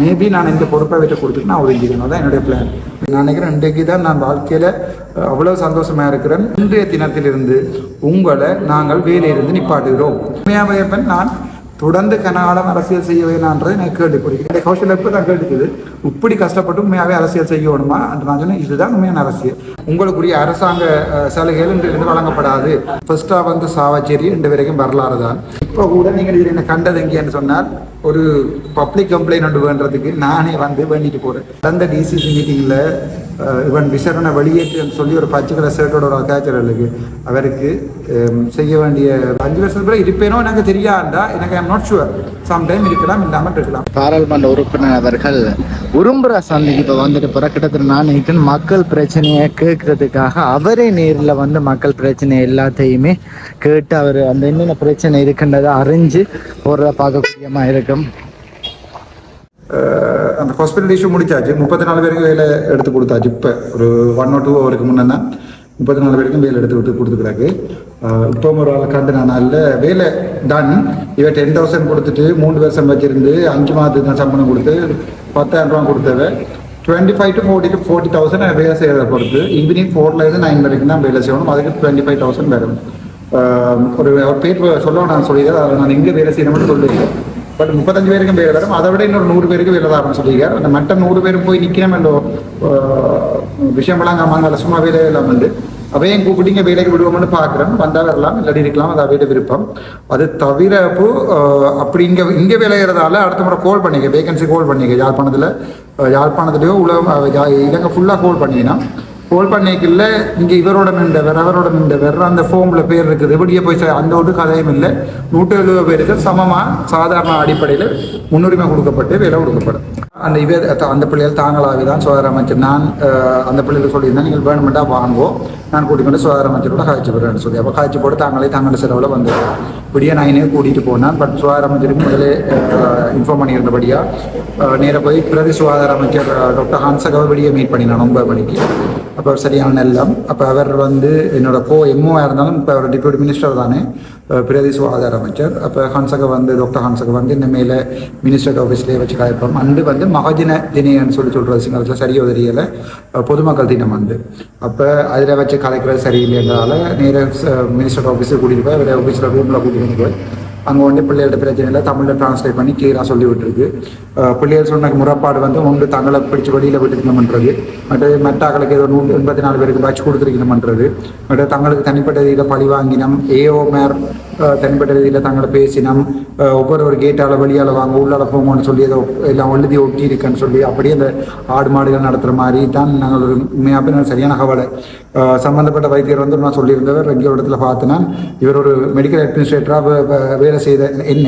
Maybe நான் இந்த பொறுப்பை வச்சு கொடுத்துட்டு நான் ஒதுங்கிக்கணும். தான் என்னுடைய பிளான் நான் நினைக்கிறேன் இன்றைக்கு தான் நான் வாழ்க்கையில் அவ்வளவு சந்தோஷமா இருக்கிறேன். இன்றைய தினத்திலிருந்து உங்களை நாங்கள் வேலையிலிருந்து நிப்பாட்டுகிறோம். உண்மையாகவே நான் தொடர்ந்து கனகாலம் அரசியல் செய்ய வேணான்றது எனக்கு கேட்டுக்கொடுக்கிறேன் கௌஷல் எப்போ தான் கேட்டுக்குது. இப்படி கஷ்டப்பட்டு உண்மையாகவே அரசியல் செய்யணுமா என்று நான் சொன்னேன். இதுதான் உண்மையான அரசியல். உங்களுக்குரிய அரசாங்க சலுகைகள் இன்று வழங்கப்படாது. ஃபர்ஸ்டா வந்து சாவச்சேரி ரெண்டு வரைக்கும் வரலாறு தான். இப்போ கூட நீங்கள் இதில் என்ன கண்டது எங்கேன்னு சொன்னால் ஒரு பப்ளிக் கம்ப்ளைண்ட் ஒன்று வேண்டதுக்கு நானே வந்து வேண்டிட்டு போறேன். அந்த டிசிசி மீட்டிங்ல இவன் விசாரணை வெளியேற்றுன்னு சொல்லி ஒரு பச்சை கலர் ஷர்ட்டோட ஒரு அக்காச்சர்களுக்கு அவருக்கு செய்ய வேண்டிய அஞ்சு வருஷத்துக்கு பிறகு இருப்பேனோ எனக்கு தெரியாண்டா? எனக்கு ஐம் நாட் ஷுவர் சம்டைம் இருக்கலாம் இல்லாமல் இருக்கலாம். பாராளுமன்ற உறுப்பினர் அவர்கள் உரும்புற சந்தைக்கு இப்போ வந்துட்டு போற. கிட்டத்தட்ட நான் நினைக்கிறேன் மக்கள் பிரச்சனையை கேட்கறதுக்காக அவரே நேரில் வந்து மக்கள் பிரச்சனை எல்லாத்தையுமே கேட்டு அவர் அந்த என்னென்ன பிரச்சனை இருக்குன்றதை அறிஞ்சு போடுறத பார்க்கக்கூடியமாக இருக்கும். அந்த ஹாஸ்பிட்டல் இஷ்யூ முடிச்சாச்சு முப்பத்தி நாலு பேருக்கு வேலை எடுத்து கொடுத்தாச்சு இப்போ ஒரு ஒன் ஆர் டூ ஹவருக்கு முன்னே தான் முப்பத்தி நாலு பேருக்கும் வேலை எடுத்து விட்டு கொடுத்துக்கிறாங்க இப்போ ஒரு ஆள் கண்டு நான் வேலை டன் இவ டென் தௌசண்ட் கொடுத்துட்டு மூணு வருஷம் வச்சிருந்து அஞ்சு மாதத்துக்கு தான் சம்பளம் கொடுத்து பத்தாயிரம் ரூபா கொடுத்தவ twenty five to forty to forty thousand வேலை செய்யறத பொறுத்து ஈவினிங் ஃபோர்லேருந்து நைன் வரைக்கும் தான் வேலை செய்யணும் அதுக்கு டுவெண்ட்டி ஃபைவ் தௌசண்ட் வரும் ஒரு அவர் பேர் சொல்ல நான் சொல்லியிருக்கேன் அதை நான் எங்கே வேலை செய்யணும்னு சொல்லியிருக்கேன் பட் முப்பத்தஞ்சு பேருக்கும் வேலை தரும். அதை விட இன்னொரு நூறு பேருக்கு வேலை தரணும்னு சொல்லியிருக்காரு. அந்த மற்ற நூறு பேரும் போய் நிற்கணும் என்ற விஷயம் எல்லாம் சும்மா வேலை எல்லாம் உண்டு. அவையும் கூப்பிட்டு இங்கே வேலைக்கு விடுவோம்னு பார்க்குறேன் வந்தா வரலாம் இல்லாடி இருக்கலாம். அது அவையிட விருப்பம். அது தவிர இப்போ அப்படி இங்கே இங்கே வேலைகிறதால அடுத்த முறை கோல் பண்ணிக்க வேகன்சி கோல் பண்ணிக்க. யாழ்ப்பாணத்தில் ஆஹ் யாழ்ப்பாணத்துலேயோ உலகம் இலங்கை ஃபுல்லாக கோல் பண்ணிங்கன்னா கோல் பண்ணிக்கல இங்கே இவரோட நின்றவர் அவரோட நின்றவர் அந்த ஃபோமில் பேர் இருக்குது. இப்படியே போய் சே- அந்த ஒரு கதையும் இல்லை. நூற்றி எழுபது பேருக்கு சமமாக சாதாரண அடிப்படையில் முன்னுரிமை கொடுக்கப்பட்டு விலை கொடுக்கப்படும். அந்த இவர் அந்த பிள்ளைகள் தாங்களாகவே தான் சுகாதார அமைச்சர். நான் அந்த பிள்ளைகள் சொல்லியிருந்தேன் நீங்கள் வேணுமெண்டா வாங்குவோம் நான் கூட்டிக் கொண்டு சுகாதார அமைச்சரோட காய்ச்சி போடுறேன்னு சொல்லி. அப்போ காய்ச்சி போட்டு தாங்களே தாங்கள செலவில் வந்து இப்படியே நைனே கூட்டிகிட்டு போனேன். பட் சுகாதார அமைச்சருக்கு முதலே இன்ஃபார்ம் பண்ணியிருந்தபடியாக நேராக போய் பிரதி சுகாதார அமைச்சர் டாக்டர் ஹான்சகாவை வெளியே மீட் பண்ணினேன் ஒன்பது மணிக்கு. அப்போ சரியான எல்லாம் அப்போ அவர் வந்து என்னோட கோ எம்ஓ இருந்தாலும் இப்போ அவர் டிப்யூட்டி மினிஸ்டர் தானே. பிரதி சுகாதார அமைச்சர் அப்போ ஹன்சக வந்து டாக்டர் ஹான்சக வந்து இந்த மேலே மினிஸ்டர் ஆஃபீஸ்லேயே வச்சு காய்ப்போம் அண்டு வந்து மகஜன தினேன்னு சொல்லி சொல்கிறது சிங்களத்தில் சரியோ தெரியல பொதுமக்கள் தினம் வந்து அப்போ அதில் வச்சு கலைக்கிறது சரியில்லைன்றதால நேராக மினிஸ்டர் ஆஃபீஸுக்கு கூட்டிகிட்டு போய் அவருடைய ஆஃபீஸில் ரூமில் கூட்டிகிட்டு போய் அங்கே வந்து பிள்ளைகளோட இல்லை. தமிழில் டிரான்ஸ்லேட் பண்ணி கிளியராக சொல்லி விட்டுருக்கு. அஹ் பிள்ளைகள் சொன்ன முறைப்பாடு வந்து ஒன்று தங்களை பிடிச்சி வெளியில் விட்டுக்கணும்ன்றது. மற்றது மெட்டாக்களுக்கு ஏதோ நூற்றி எண்பத்தி நாலு பேருக்கு பேட்ச் கொடுத்துருக்கணும்ன்றது. மற்ற தங்களுக்கு தனிப்பட்ட இதில் பழி வாங்கினம். ஏஓ மேர் தனிப்பட்ட ரீதியில் தங்களை பேசினம். ஒவ்வொரு ஒரு கேட்டால் வெளியால் வாங்க உள்ளால போங்கன்னு சொல்லி அதை எல்லாம் எழுதி ஒட்டி இருக்குன்னு சொல்லி அப்படியே அந்த ஆடு மாடுகள் நடத்துகிற மாதிரி தான் நாங்கள் ஒரு உண்மையாக சரியான கவலை. சம்மந்தப்பட்ட வைத்தியர் வந்து நான் சொல்லியிருந்தவர் எங்கே ஒரு இடத்துல பார்த்தினா இவர் ஒரு மெடிக்கல் அட்மினிஸ்ட்ரேட்டராக வேலை செய்த என்ன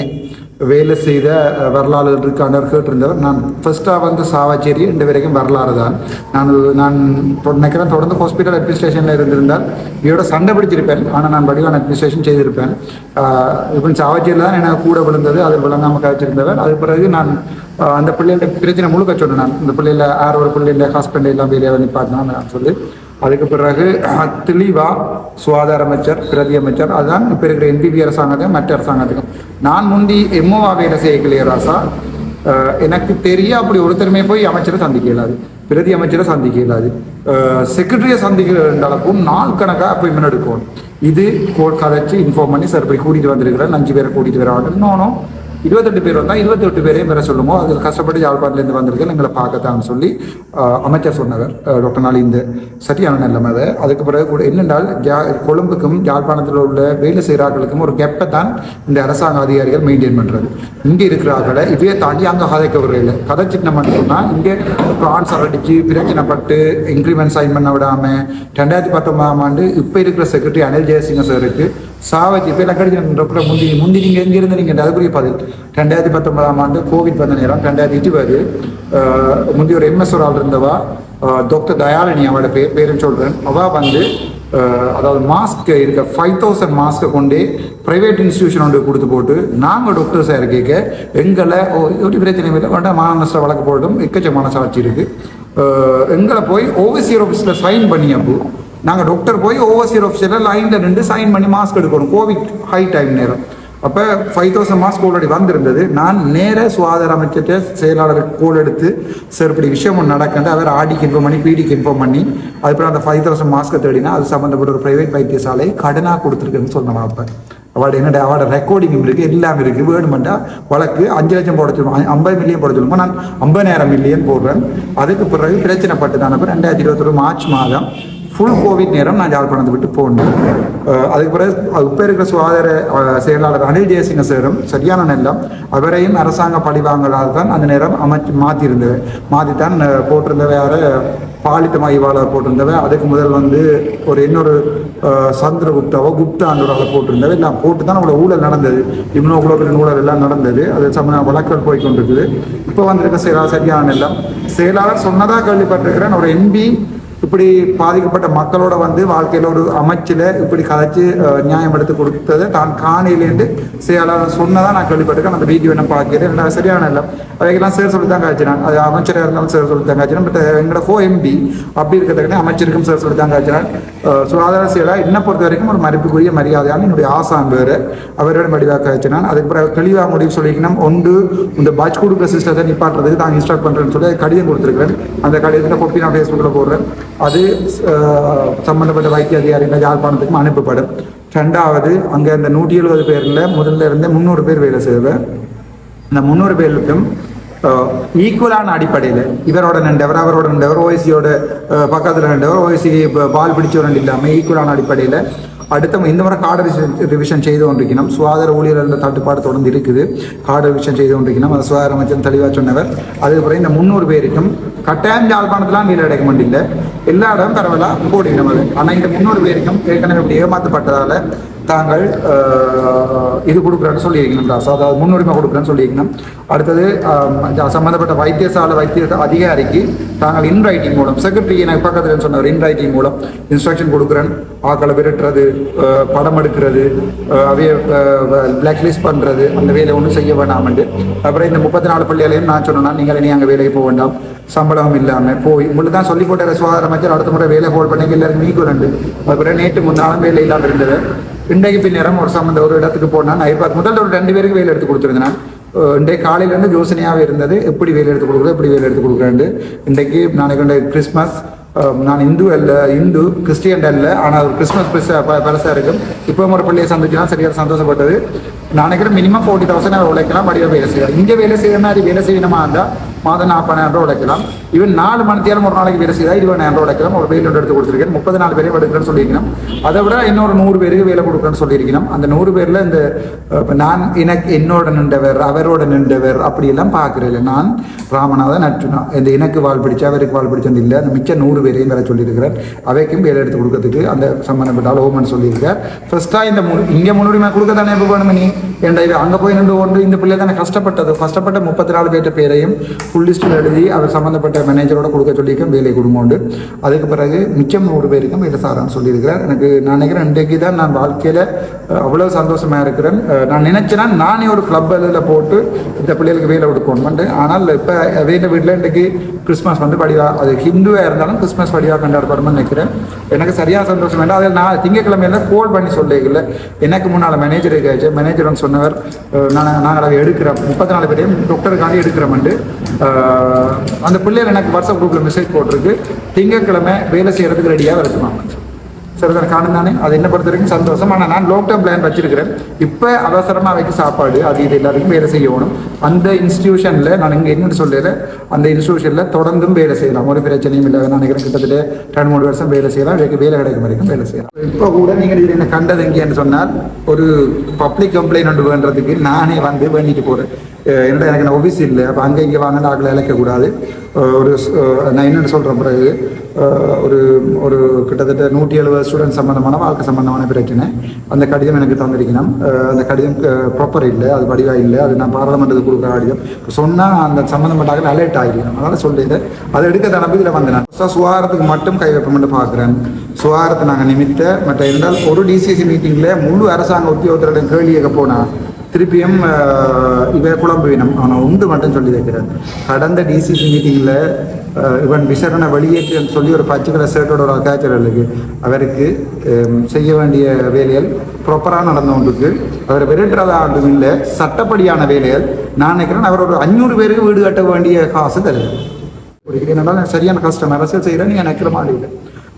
வேலை செய்த வரலாறுகளுக்கு வரலாறு இருக்காண்டவர் நான் ஃபர்ஸ்ட்டாக வந்து சாவாச்சேரி ரெண்டு வரைக்கும் வரலாறு தான். நான் நான் நினைக்கிறேன் தொடர்ந்து ஹாஸ்பிட்டல் அட்மினிஸ்ட்ரேஷனில் இருந்திருந்தால் இவரோட சண்டை பிடிச்சிருப்பேன். ஆனால் நான் வடிவான அட்மினிஸ்ட்ரேஷன் செய்திருப்பேன். இப்போ சாவாச்சேரியில் தான் எனக்கு கூட விழுந்தது. அது விளங்காமல் காய்ச்சிருந்தவர் அது பிறகு நான் அந்த பிள்ளைகள பிரச்சனை முழுக்க சொன்னேன் நான். இந்த பிள்ளைல யார் ஒரு பிள்ளைல ஹஸ்பண்ட் எல்லாம் வெளியே நிப்பாட்டினா நான் சொல்லி. அதுக்கு பிறகு தெளிவா சுகாதார அமைச்சர் பிரதி அமைச்சர் அதுதான் இப்ப இருக்கிற என்டிபி அரசாங்கத்தையும் மற்ற அரசாங்கத்துக்கும். நான் முந்தி எம்ஓவா வேலை செய்யக்கலையே ராசா எனக்கு தெரிய அப்படி ஒருத்தருமே போய் அமைச்சரை சந்திக்க இயலாது. பிரதி அமைச்சரை சந்திக்க இயலாது. செக்ரட்டரியை சந்திக்கிறப்பவும் நாள் கணக்காக அப்பாயின்மெண்ட் எடுக்கணும். இது கோட் கதைச்சு இன்ஃபார்ம் பண்ணி சார் போய் கூட்டிட்டு வந்திருக்கிறேன் அஞ்சு பேரை கூட்டிட்டு வர நோனோ இருபத்தெட்டு பேர் வந்தால் இருபத்தெட்டு பேரையும் பெற சொல்லுமோ அதில் கஷ்டப்பட்டு யாழ்ப்பாணத்துலேருந்து வந்திருக்கேன். எங்களை பார்க்கத்தான்னு சொல்லி அமைச்சர் சொன்னவர் டாக்டர் நாளிந்து. சரியான நிலைமை அது. அதுக்கு பிறகு கூட என்னென்றால் ஜா கொழும்புக்கும் யாழ்ப்பாணத்தில் உள்ள வேலை செய்கிறார்களுக்கும் ஒரு கெப்பை தான் இந்த அரசாங்க அதிகாரிகள் மெயின்டைன் பண்ணுறது இங்கே இருக்கிறார்களை இதையே தாண்டி அங்கே கதைக்க விடுறதில்ல. கதை சின்னம் சொன்னால் இங்கே பிரான்ஸ் அடிச்சு பிரச்சனைப்பட்டு இன்க்ரிமெண்ட் சைன் பண்ண விடாம ரெண்டாயிரத்தி பத்தொன்பதாம் ஆண்டு இப்போ இருக்கிற செக்ரட்டரி அனில் ஜெயசிங்க சாருக்கு சாவத்தி இப்போ எல்லாம் முந்தி முந்தி நீங்கள் எங்கே இருந்து நீங்கள் அதுக்குரிய பதில். ரெண்டாயிரத்தி பத்தொன்பதாம் ஆண்டு கோவிட் வந்த நேரம் ரெண்டாயிரத்தி இருபது முந்தி ஒரு எம்எஸ் ஒரு ஆள் இருந்தவா டாக்டர் தயாலினி அவளோட பேர் பேருன்னு சொல்கிறேன் அவள் வந்து அதாவது மாஸ்க் இருக்க ஃபைவ் தௌசண்ட் மாஸ்க்கை கொண்டு ப்ரைவேட் இன்ஸ்டியூஷன் ஒன்று கொடுத்து போட்டு நாங்கள் டாக்டர்ஸாக இருக்க எங்களை ஓ ஒரு பிரச்சனை இல்லை வேண்டாம் மாநகர வழக்கு போட்டும் எக்கச்சக்கமான சாட்சி இருக்குது எங்களை போய் ஓவர்சியர் ஆஃபீஸில் சைன் பண்ணி அப்போ நாங்கள் டாக்டர் போய் ஓவர்சியர் ஆஃபீஸில் லைனில் நின்று சைன் பண்ணி மாஸ்க் எடுக்கணும். கோவிட் ஹை டைம் நேரம். அப்போ ஃபைவ் தௌசண்ட் மாஸ்க் ஆல்ரெடி வந்திருந்தது. நான் நேர சுகாதார அமைச்சர்கிட்ட செயலாளருக்கு கோல் எடுத்து சார் இப்படி விஷயம் ஒன்று நடக்குது அவர் ஆடிக்கு இன்ஃபார்ம் பண்ணி பிடிக்கு இன்ஃபார்ம் பண்ணி அதுக்கப்புறம் அந்த ஃபைவ் தௌசண்ட் மாஸ்க்கை தேடினா அது சம்மந்தப்பட்ட ஒரு பிரைவேட் வைத்தியசாலை கடனாக கொடுத்துருக்குன்னு சொன்னோம் அப்போ. அவட என்னடா அவட ரெக்கார்டிங் இருக்கு எல்லாம் இருக்கு. வேணுமெண்டா வழக்கு அஞ்சு லட்சம் போட சொல்லுவோம் ஐம்பது மில்லியன் போட சொல்லுவோம் நான் ஐம்பதாயிரம் மில்லியன் போடுறேன். அதுக்கு பிறகு பிரச்சனைப்பட்டு தான் அப்போ ரெண்டாயிரத்தி இருபத்தொரு மார்ச் மாதம் ஃபுல் கோவிட் நேரம் நான் யாழ்ப்பாணத்தை விட்டு போனேன் அதுக்கு பிறகு இப்போ இருக்கிற சுகாதார செயலாளர் அனில் ஜெயசிங்க சேரும் சரியான நெல்லம் அவரையும் அரசாங்க பழிவாங்களால் தான் அந்த நேரம் அமைச்சு மாற்றிருந்தது மாற்றித்தான் போட்டிருந்தவை வேறு யார? பாலித்த மைவாளர் போட்டிருந்தவை அதுக்கு முதல் வந்து ஒரு இன்னொரு சந்திரகுப்தாவோ குப்தா ஒரு போட்டிருந்தவை போட்டிருந்தவ எல்லாம் போட்டு தான் அவங்களோட ஊழல் நடந்தது. இவ்வளோ இவ்வளோ பெரிய ஊழல் எல்லாம் நடந்தது. அது சம வழக்குகள் போய் கொண்டிருக்குது இப்போ வந்திருக்க செயலாளர் சரியான நிலம் செயலாளர் சொன்னதாக கேள்விப்பட்டிருக்கிறேன். ஒரு எம்பி இப்படி பாதிக்கப்பட்ட மக்களோட வந்து வாழ்க்கையில ஒரு அமைச்சில இப்படி கதைச்சு நியாயம் எடுத்து கொடுத்ததை. தான் காணிலேருந்து செயலாளர் சொன்னதான் நான் கேள்விப்பட்டிருக்கேன். அந்த வீடியோ என்ன பார்க்கிறேன் எல்லாம் சரியான இல்லை. அவைக்கெல்லாம் சேர் சொல்லி தான் காய்ச்சினான் அது அமைச்சராக இருந்தாலும் சேர் சொல்லி தான் காய்ச்சினான் பட் எங்களோட ஃபோ எம்பி அப்படி இருக்கிறதுக்கு அமைச்சருக்கும் சேர் சொல்லி தான் காய்ச்சினான் சுகாதார செயலாளர் என்னை பொறுத்த வரைக்கும் ஒரு மதிப்புக்குரிய மரியாதையான என்னுடைய ஆசான் வேறு. அவரோட வடிவாக காய்ச்சினான் அதுக்கு பிறகு தெளிவாக முடிவு சொல்லிக்கணும். ஒன்று இந்த பட்ஜ் கொடுக்குற சிஸ்டத்தை நிப்பாட்டுறதுக்கு தான் இன்ஸ்டால் பண்ணுறேன்னு சொல்லி கடிதம் கொடுத்துருக்கிறேன். அந்த கடிதத்தை கொப்பி நான் ஃபேஸ்புக்கில் போடுறேன். அது சம்பந்தப்பட்ட வைத்திய அதிகாரிகள் யாழ்ப்பாணத்துக்கும் அனுப்பப்படும் ரெண்டாவது அங்கே அந்த நூற்றி எழுபது பேரில் முதல்ல இருந்து முந்நூறு பேர் வேலை செய்வேன் இந்த முந்நூறு பேருக்கும் ஈக்குவலான அடிப்படையில் இவரோட நின்றவர் அவரோட நின்றவர் ஓஎசியோட பக்கத்தில் நின்றவர் ஓஎசி பால் பிடிச்சவர் இல்லாமல் ஈக்குவலான அடிப்படையில் அடுத்த இந்த முறை கார்டு ரிவிஷன் செய்து கொண்டிருக்கணும் சுகாதார ஊழியர்கள் தட்டுப்பாடு தொடர்ந்து இருக்குது. கார்டு ரிவிஷன் செய்து கொண்டிருக்கணும் அந்த சுகாதார அமைச்சர் தெளிவாக சொன்னவர். அதுக்கப்புறம் இந்த முந்நூறு பேருக்கும் கட்டாயம் யாழ்ப்பாணத்துலாம் வீடு அடைக்க முடியல. எல்லா இடம் பரவாயில்ல போடுகிறோம் அது. ஆனால் இந்த முந்நூறு பேருக்கும் ஏற்கனவே இப்படி ஏமாற்றப்பட்டதால தாங்கள் இது கொடுக்குறேன்னு சொல்லியிருக்கணும் ராசா அதாவது முன்னுரிமை கொடுக்குறேன்னு சொல்லியிருக்கணும். அடுத்தது சம்மந்தப்பட்ட சம்பந்தப்பட்ட வைத்தியசாலை வைத்திய அதிகாரிக்கு தாங்கள் இன் ரைட்டிங் மூலம் செக்ரட்டரி எனக்கு பக்கத்தில் சொன்னவர் இன் ரைட்டிங் மூலம் இன்ஸ்ட்ரக்ஷன் கொடுக்குறேன். ஆக்களை விரட்டுறது படம் எடுக்கிறது அவைய பிளாக் லிஸ்ட் பண்ணுறது அந்த வேலையை ஒன்றும் செய்ய வேண்டாம்ட்டு அப்புறம் இந்த முப்பத்தி நாலு பள்ளிகளையும் நான் சொன்னேன்னா நீங்கள் இனி அங்கே வேலைக்கு போக வேண்டாம். சம்பளம் இல்லாமல் போய் உங்களுக்கு தான் சொல்லி போட்ட சுகாதார அமைச்சர் அடுத்த முறை வேலை ஹோல்ட் பண்ணி எல்லாருக்கும் ஈக்குவல் உண்டு அப்புறம் நேற்று முன்னாலும் வேலை இல்லாமல் இருந்தது. இன்றைக்கு பின்னரம் ஒரு சம்பந்த ஒரு இடத்துக்கு போனால் நான் இப்போ முதல்ல ஒரு ரெண்டு பேருக்கு வேலை எடுத்து கொடுத்துருந்தேன் நான். இன்றைக்கு காலையிலேருந்து யோசனையாகவே இருந்தது எப்படி வேலை எடுத்து கொடுக்குறது எப்படி வேலை எடுத்து கொடுக்குறேன் இன்றைக்கு நாளைக்கு கிறிஸ்மஸ் நான் இந்து அல்ல இந்து கிறிஸ்டியன் அல்ல ஆனால் ஒரு கிறிஸ்மஸ் பெருசாக பெருசாக இருக்கும் இப்போ ஒரு பள்ளியை சந்திச்சுனா சரியாக சந்தோஷப்பட்டது. நான் நினைக்கிறேன் மினிமம் ஃபோர்ட்டி தௌசண்ட் உழைக்கலாம் வடிவ வேலை செய்யலாம். இங்கே வேலை செய்யற மாதிரி வேலை செய்யணுமா இருந்தால் மாதம் நாற்பதாயிரம் ரூபா உழைக்கலாம். இவன் நாலு மணி ஒரு நாளைக்கு வேலை செய்தால் இருபதாயிரம் ரூபா உழைக்கலாம். ஒரு வேலை எடுத்து கொடுத்துருக்கேன். முப்பது நாலு பேரையும் எடுக்கிறேன்னு சொல்லியிருக்கணும் அதை விட இன்னொரு நூறு பேருக்கு வேலை கொடுக்குறேன்னு சொல்லியிருக்கணும் அந்த நூறு பேரில் இந்த நான் எனக்கு என்னோட நின்றவர் அவரோட நின்றவர் அப்படியெல்லாம் பார்க்குறேன் நான் ராமநாதன் நட்டுனா இந்த எனக்கு வாழ் பிடிச்ச அவருக்கு வாழ் பிடிச்சது இல்லை. அந்த மிச்ச நூறு பேரையும் வர சொல்லியிருக்கிறார். அவைக்கும் வேலை எடுத்து கொடுக்கறதுக்கு அந்த சம்பந்தப்பட்ட அலோமன் சொல்லியிருக்கார். ஃபர்ஸ்டா இந்த மு- இங்க முன்னுரிமை கொடுக்க தானே இப்போ வேணும் நீ? ஏன்டா அங்க போய் நின்று கொண்டு இந்த பிள்ளை தானே கஷ்டப்பட்டது. கஷ்டப்பட்ட முப்பத்தி நாலு பேர்ட்ட பேரையும் ஃபுல் லிஸ்ட்டில் எழுதி அவர் சம்பந்தப்பட்ட மேனேஜரோட கொடுக்க சொல்லியிருக்கேன். வேலை கொடுங்கோண்டு அதுக்கு பிறகு மிச்சம் நூறு பேருக்கும் இதை சாரான்னு சொல்லியிருக்கிறார். எனக்கு நான் நினைக்கிறேன் இன்றைக்கு தான் நான் வாழ்க்கையில அவ்வளவு சந்தோஷமா இருக்கிறேன். நான் நினைச்சேன்னா நானே ஒரு கிளப் இதில் போட்டு இந்த பிள்ளைகளுக்கு வேலை கொடுக்கணும் ஆனால் இப்போ வேண்ட வீட்டில் இன்றைக்கு கிறிஸ்மஸ் வந்து படிவா அது ஹிந்துவாக இருந்தாலும் கிறிஸ்மஸ் படிவா கொண்டாடப்படும்னு நினைக்கிறேன். எனக்கு சரியா சந்தோஷம் வேண்டாம். அதில் நான் திங்கக்கிழமையில கோல் பண்ணி சொல்லிக்கல எனக்கு முன்னால் மேனேஜர் இருக்காச்சு. மேனேஜர் வந்து சொன்னவர் நான் நாங்கள் அதை எடுக்கிறோம். முப்பத்தி நாலு பேரையும் டாக்டருக்காண்டி எடுக்கிறோம்ண்டு அந்த பிள்ளைகள் எனக்கு வாட்ஸ்அப் குரூப்பில் மெசேஜ் போட்டிருக்கு. திங்கக்கிழமை வேலை செய்யறதுக்கு ரெடியாக இருக்குமாங்க சரிதான் காணும் தானே அது என்ன பொறுத்த வரைக்கும் சந்தோஷம். ஆனால் நான் லாங் டேர்ம் பிளான் வச்சிருக்கிறேன். இப்போ அவசரமாக வைக்க சாப்பாடு அது இது எல்லாருக்கும் வேலை செய்யணும். அந்த இன்ஸ்டியூஷனில் நான் இங்கே என்னென்னு சொல்லல அந்த இன்ஸ்டியூஷனில் தொடர்ந்தும் வேலை செய்யலாம். ஒரு பிரச்சனையும் இல்லை. நான் நினைக்கிறேன் கிட்டத்தட்ட ரெண்டு மூணு வருஷம் வேலை செய்யலாம். இதுக்கு வேலை கிடைக்கும் வரைக்கும் வேலை செய்யலாம். இப்போ கூட நீங்கள் இதில் என்ன கண்டது எங்கேன்னு சொன்னால் ஒரு பப்ளிக் கம்ப்ளைண்ட் ஒன்று வேண்டதுக்கு நானே வந்து வேண்டிட்டு போகிறேன் என்னடா எனக்கு நான் ஆஃபீஸ் இல்லை. அப்போ அங்கே இங்கே வாங்கினா ஆக்களை இழக்கக்கூடாது ஒரு நான் என்னென்னு சொல்கிறேன் பிறகு. ஒரு ஒரு கிட்டத்தட்ட நூற்றி எழுபது ஸ்டூடெண்ட் சம்மந்தமான வாழ்க்கை சம்மந்தமான பிரச்சனை. அந்த கடிதம் எனக்கு தந்திருக்கணும். அந்த கடிதம் ப்ராப்பர் இல்லை. அது வடிவாக இல்லை. அது நான் பாராளுமன்றத்துக்கு கொடுக்குற கடிதம். சொன்னால் அந்த சம்மந்தப்பட்டாக அலர்ட் ஆகிருக்கணும் அதனால் சொல்லிட்டு அதை எடுக்க தனப்பு இதில் வந்தேன். நான். சுகாதாரத்துக்கு மட்டும் கை வைப்போம்னு பார்க்குறேன். சுகாதாரத்தை நாங்கள் நிமித்த மற்ற என்றால் ஒரு டிசிசி மீட்டிங்கில் முழு அரசாங்க உத்தியோகத்தரிடம் கேள்வி கேட்க போனால் திருப்பியும் அஹ், இவ குழம்பு அவனை உண்டு மட்டும் சொல்லி வைக்கிறார் கடந்த டிசிசி மீட்டிங்கில் இவன் விசரண வெளியேற்று சொல்லி ஒரு பச்சை கலர் ஷர்ட்டோட ஒரு காய்ச்சலுக்கு அவருக்கு செய்ய வேண்டிய வேலைகள் ப்ராப்பராக நடந்து கொண்டிருக்கு அவர் விரட்டுறதா ஆண்டும் இல்லை சட்டப்படியான வேலைகள். நான் நினைக்கிறேன் அவர் ஒரு அஞ்சூறு பேருக்கு வீடு கட்ட வேண்டிய காசு தருது. ஒரு என்னடா சரியான கஷ்டம். அரசியல் செய்கிறேன் நீ நினைக்கிற மாதிரி இல்லை.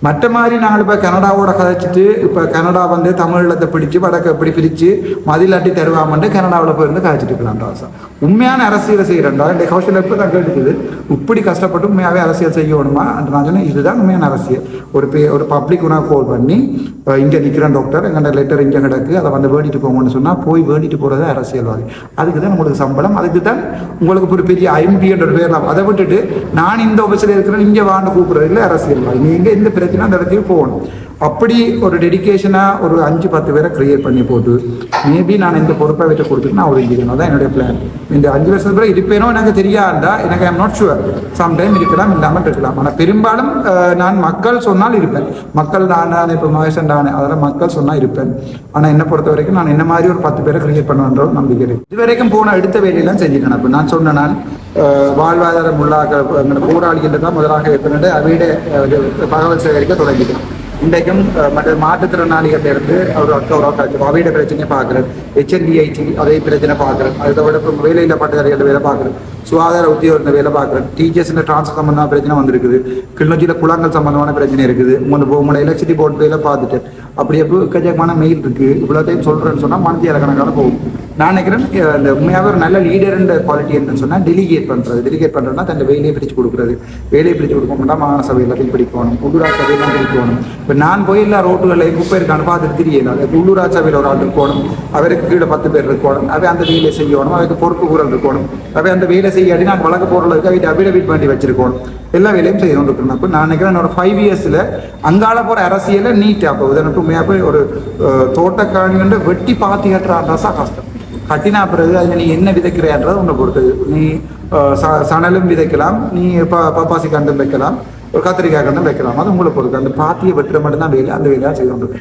மற்ற மாதிரி நாங்கள் இப்போ கனடாவோட கதைச்சிட்டு இப்போ கனடா வந்து தமிழத்தை பிடிச்சு வடக்கை இப்படி பிரித்து மதிலாட்டி தருவாமன்ட்டு கனடாவில் போயிருந்து கதைச்சிட்டு இருக்கலாம் ராசா உண்மையான அரசியலை செய்கிறேன்டா இந்த கௌஷல் இப்போ தான் கேட்டுக்குது இப்படி கஷ்டப்பட்டு உண்மையாகவே அரசியல் செய்யணுமா? நான் சொன்னேன் இதுதான் உண்மையான அரசியல். ஒரு பே ஒரு பப்ளிக் உணவு கால் பண்ணி இங்கே நிற்கிறேன் டாக்டர் எங்கள்ட லெட்டர் இங்கே கிடக்கு அதை வந்து வேண்டிட்டு போங்கன்னு சொன்னால் போய் வேண்டிட்டு போகிறது அரசியல்வாதி. அதுக்கு தான் உங்களுக்கு சம்பளம் அதுக்கு தான் உங்களுக்கு ஒரு பெரிய ஐம்பின்ற பேர்லாம் அதை விட்டுட்டு நான் இந்த ஆஃபீஸில் இருக்கிறேன் இங்கே வாண்டு கூப்பிட்றது இல்லை அரசியல்வாதி. நீங்கள் எந்த பிரச்சனை அந்த இடத்துக்கு போகணும். அப்படி ஒரு டெடிக்கேஷனாக ஒரு அஞ்சு பத்து பேரை கிரியேட் பண்ணி போட்டு மேபி நான் இந்த பொறுப்பை வச்சு கொடுத்துட்டு நான் ஒரு தான் என்னுடைய பிளான் இந்த அஞ்சு வருஷத்து பிறகு இருப்பேனோ எனக்கு தெரியாதா? எனக்கு ஐம் நாட் ஷுவர் சம்டைம் இருக்கலாம் இல்லாமல் இருக்கலாம். ஆனால் பெரும்பாலும் நான் மக்கள் சொன்னால் இருப்பேன். மக்கள் நான் இப்போ மகேசன் நான் அதெல்லாம் மக்கள் சொன்னால் இருப்பேன். ஆனால் என்னை பொறுத்த வரைக்கும் நான் என்ன மாதிரி ஒரு பத்து பேரை கிரியேட் பண்ணுவேன்ற நம்பிக்கை இருக்கு. இது வரைக்கும் போன அடுத்த வேலையெல்லாம் செஞ்சுட்டேன் அப்போ நான் சொன்ன நான் வாழ்வாதாரம் உள்ளாக போராளிகள் தான் முதலாக இருக்கிறேன் அவையிட தகவல் சேகரிக்க தொடங்கிட்டேன். இன்றைக்கும் மற்ற மாற்றுத்திறனாளிகள்ட்ட இருந்து ஒரு அக்கா ஒரு அவையிட பிரச்சனையை பார்க்குறேன் ஹெச்என்டிஐடி அதே பிரச்சனை பார்க்குறேன் அதை விட இப்போ வேலையில் பட்டதாரிகள் வேலை பார்க்குறேன் சுகாதார உத்தியோகத்தில் வேலை பார்க்குறேன் டீச்சர்ஸ்ல டிரான்ஸ்ஃபர் சம்பந்தமான பிரச்சனை வந்திருக்குது. கிளிநொச்சியில் குளங்கள் சம்பந்தமான பிரச்சனை இருக்குது. உங்க உங்களை எலக்ட்ரிசிட்டி போர்டு வேலை பார்த்துட்டு அப்படி எப்போ எக்கச்சக்கமான மெயில் இருக்குது இவ்வளோ டைம் சொல்கிறேன்னு சொன்னால் மனதிய கணக்கான போகும். நான் நினைக்கிறேன் அந்த உண்மையாக ஒரு நல்ல லீடர்ன்ற குவாலிட்டி என்னன்னு சொன்னால் டெலிகேட் பண்ணுறது டெலிகேட் பண்ணுறதுனா தன் வேலையை பிரித்து கொடுக்குறது. வேலையை பிரிச்சு கொடுக்கணும்னா மாகாண சபை எல்லாத்தையும் பிடிக்கணும். உள்ளூராட்சி சபையெல்லாம் பிடிக்கணும். இப்போ நான் போய் எல்லா ரோட்டுகளில் குப்பை இருக்கான்னு பார்த்துட்டு தெரியல. உள்ளூராட்சி சபையில் ஒரு ஆள் இருக்கணும். அவருக்கு கீழே பத்து பேர் இருக்கணும். அவை அந்த வேலையை செய்யணும். அவருக்கு பொறுப்பு கூறல் இருக்கணும். அவை அந்த வேலை செய்யாடி நான் வழக்கு போடுறதுக்கு அவை அபிடபிட் பண்ணி வச்சிருக்கணும். எல்லா வேலையும் செய்யணும் இருக்கணும் அப்போ நான் நினைக்கிறேன் என்னோட ஃபைவ் இயர்ஸில் அங்கால போகிற அரசியலை நீட்டாக அப்போ உதாரணத்துக்கு உண்மையாக போய் ஒரு அஹ், தோட்டக்காணி வெட்டி பாத்தி கட்டுறான்றா கஷ்டம் கட்டினா பிறகு அதில் நீ என்ன விதைக்கிறேன்றது உன்னை பொறுத்தது நீ ச- சணலும் விதைக்கலாம் நீ ப பப்பாசி கண்டும் வைக்கலாம் ஒரு கத்திரிக்காய் கண்டும் வைக்கலாம். அது உங்களை பொறுத்து அந்த பாத்தியை வெட்டுற மட்டும்தான் வேலை அந்த வேலையாக செய்து கொண்டிருக்கேன்